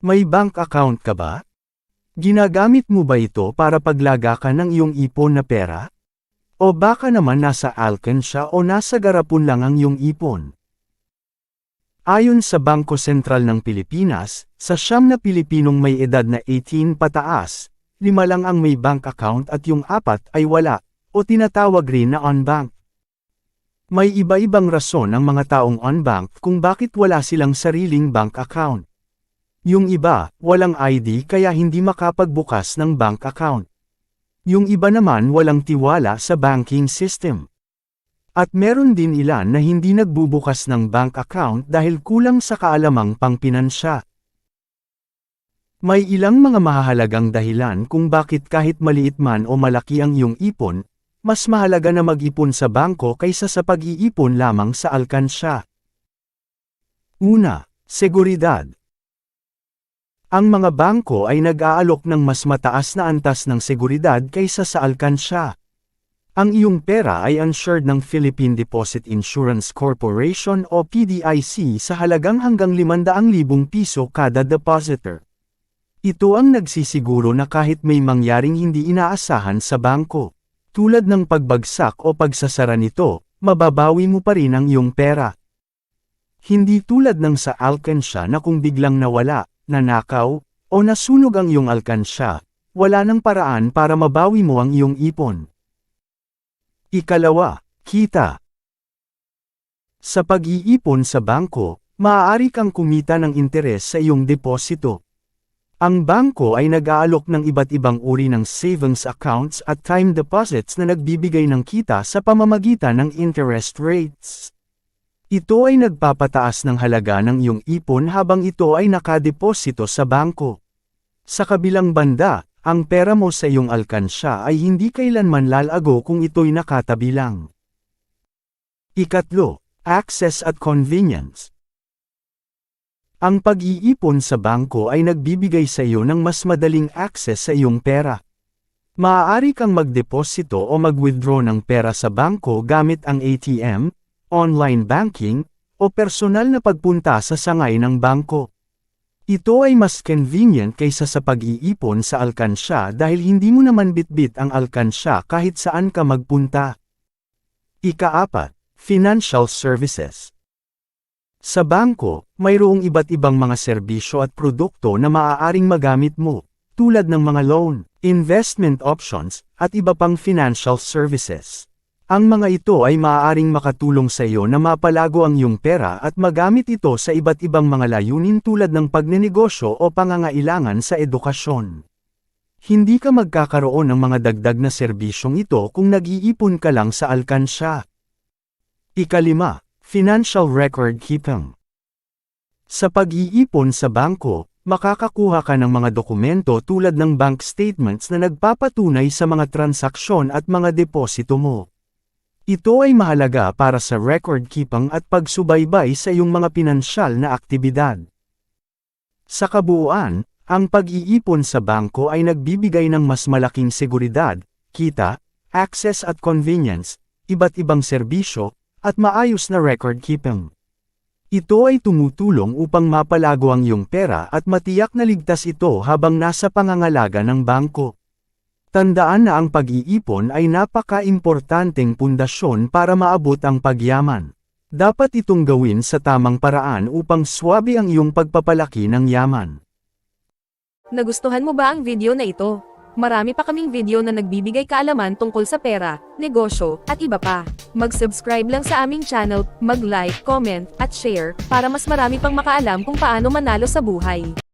May bank account ka ba? Ginagamit mo ba ito para paglaga ka ng iyong ipon na pera? O baka naman nasa alkansya o nasa garapon lang ang iyong ipon? Ayon sa Bangko Sentral ng Pilipinas, sa siyam na Pilipinong may edad na 18 pataas, lima lang ang may bank account at yung apat ay wala, o tinatawag rin na on-bank. May iba-ibang rason ang mga taong on-bank kung bakit wala silang sariling bank account. Yung iba, walang ID kaya hindi makapagbukas ng bank account. Yung iba naman walang tiwala sa banking system. At meron din ilan na hindi nagbubukas ng bank account dahil kulang sa kaalamang pangpinansya. May ilang mga mahahalagang dahilan kung bakit kahit maliit man o malaki ang iyong ipon, mas mahalaga na mag-ipon sa bangko kaysa sa pag-iipon lamang sa alkansya. Una, seguridad. Ang mga bangko ay nag-aalok ng mas mataas na antas ng seguridad kaysa sa alkansya. Ang iyong pera ay insured ng Philippine Deposit Insurance Corporation o PDIC sa halagang hanggang 500,000 piso kada depositor. Ito ang nagsisiguro na kahit may mangyaring hindi inaasahan sa bangko, tulad ng pagbagsak o pagsasara nito, mababawi mo pa rin ang iyong pera. Hindi tulad ng sa alkansya na kung biglang nawala, nanakaw, o nasunog ang iyong alkansya, wala nang paraan para mabawi mo ang iyong ipon. Ikalawa, kita. Sa pag-iipon sa bangko, maaari kang kumita ng interes sa iyong deposito. Ang bangko ay nag-aalok ng iba't ibang uri ng savings accounts at time deposits na nagbibigay ng kita sa pamamagitan ng interest rates. Ito ay nagpapataas ng halaga ng iyong ipon habang ito ay nakadeposito sa bangko. Sa kabilang banda, ang pera mo sa iyong alkansya ay hindi kailanman lalago kung ito'y nakatabi lang. Ikatlo, access at convenience. Ang pag-iipon sa bangko ay nagbibigay sa iyo ng mas madaling access sa iyong pera. Maaari kang magdeposito o mag-withdraw ng pera sa bangko gamit ang ATM, online banking, o personal na pagpunta sa sangay ng bangko. Ito ay mas convenient kaysa sa pag-iipon sa alkansya dahil hindi mo naman bitbit ang alkansya kahit saan ka magpunta. Ikaapat, financial services. Sa bangko, mayroong iba't ibang mga serbisyo at produkto na maaaring magamit mo, tulad ng mga loan, investment options, at iba pang financial services. Ang mga ito ay maaaring makatulong sa iyo na mapalago ang iyong pera at magamit ito sa iba't ibang mga layunin tulad ng pagnenegosyo o pangangailangan sa edukasyon. Hindi ka magkakaroon ng mga dagdag na serbisyong ito kung nag-iipon ka lang sa alkansya. Ikalima, Financial Record Keeping Sa pag-iipon sa bangko, makakakuha ka ng mga dokumento tulad ng bank statements na nagpapatunay sa mga transaksyon at mga deposito mo. Ito ay mahalaga para sa record keeping at pagsubaybay sa iyong mga pinansyal na aktibidad. Sa kabuuan, ang pag-iipon sa bangko ay nagbibigay ng mas malaking seguridad, kita, access at convenience, iba't ibang serbisyo, at maayos na record keeping. Ito ay tumutulong upang mapalago ang iyong pera at matiyak na ligtas ito habang nasa pangangalaga ng bangko. Tandaan na ang pag-iipon ay napaka-importanteng pundasyon para maabot ang pagyaman. Dapat itong gawin sa tamang paraan upang swabe ang iyong pagpapalaki ng yaman. Nagustuhan mo ba ang video na ito? Marami pa kaming video na nagbibigay kaalaman tungkol sa pera, negosyo, at iba pa. Mag-subscribe lang sa aming channel, mag-like, comment, at share, para mas marami pang makaalam kung paano manalo sa buhay.